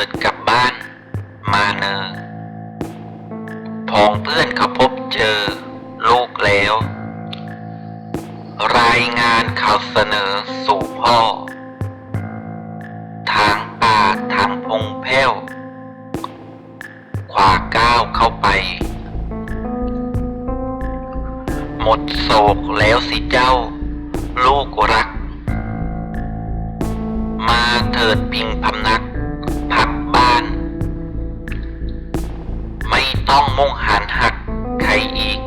เกิดกลับบ้าน มาเนอพองเพื่อนเขาพบเจอ ลูกแล้ว รายงานข่าวเสนอสู่พ่อ ทางป่าทางพงแผ้ว ขวาก้าวเข้าไป หมดโศกแล้วสิเจ้า ลูกรัก มาเถิดพิงพำนัก ต้องมุ่งหันหักใครอีก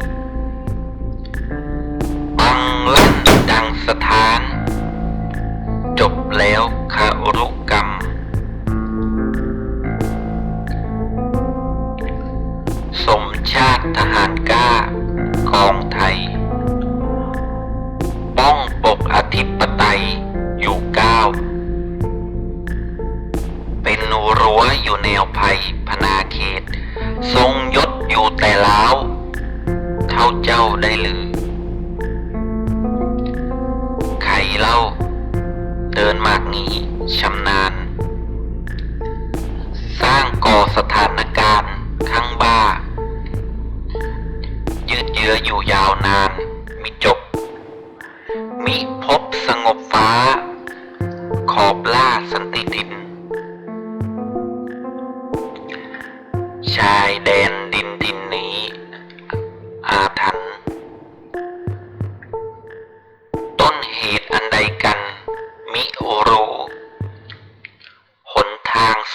บังลั่นดังสถาน จบแล้วคารุกรรม สมชาติทหารกล้ากองไทย ป้องปกอธิปไตยอยู่ก้าวเป็นรั้วอยู่แนวภัยพนา่แต่ล้าวเท่าเจ้าได้หรือใครเล่า เดินมากนี้ชำนาญ สร้างก่อสถานการณ์ข้างบ้า ยืดเยื้ออยู่ยาวนาน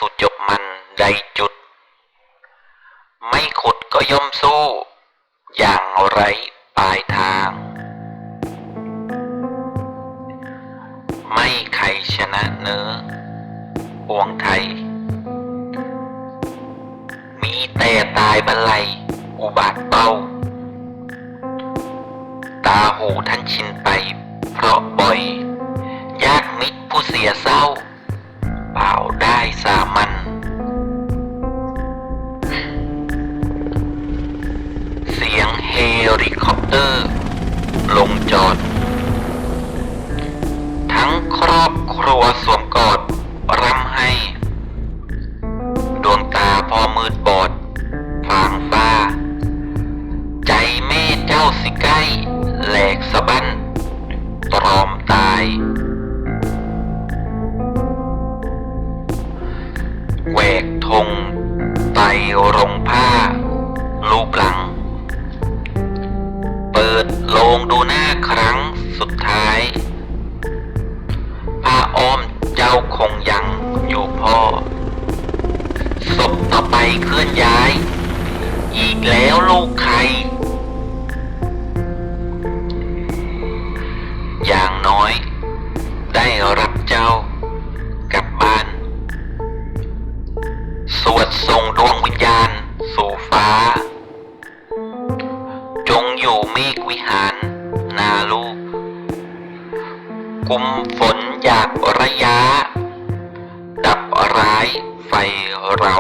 สู่จบมันใดจุด ไม่ขุดก็ย่อมสู้ อย่างไรปลายทาง ไม่ใครชนะเนื้อปวงไทย มีแต่ตายบรรลัยอุบาทเป้า ตาหูท่านชินไป เพราะบ่อย ยากมิตรผู้เสียเศร้า สามัญเสียงเฮลิคอปเตอร์ ลงจอด ทั้งครอบครัวสวมกอดร่ำให้ ดวงตาพอมืดบอดฟางฟ้า ใจแม่เจ้าสิใกล้ แหลกสะบั้นตรอมตาย ไตรงผ้า รูปหลัง เปิดโลงดูหน้าครั้งสุดท้าย ผ้าอ้อมเจ้าคงยังอยู่พ่อ ศพต่อไปเคลื่อนย้าย อีกแล้วลูกใคร อย่างน้อย ได้รับเจ้า เมฆวิหาร นาลูก กุมฝนอยากระยะ ดับร้ายไฟเรา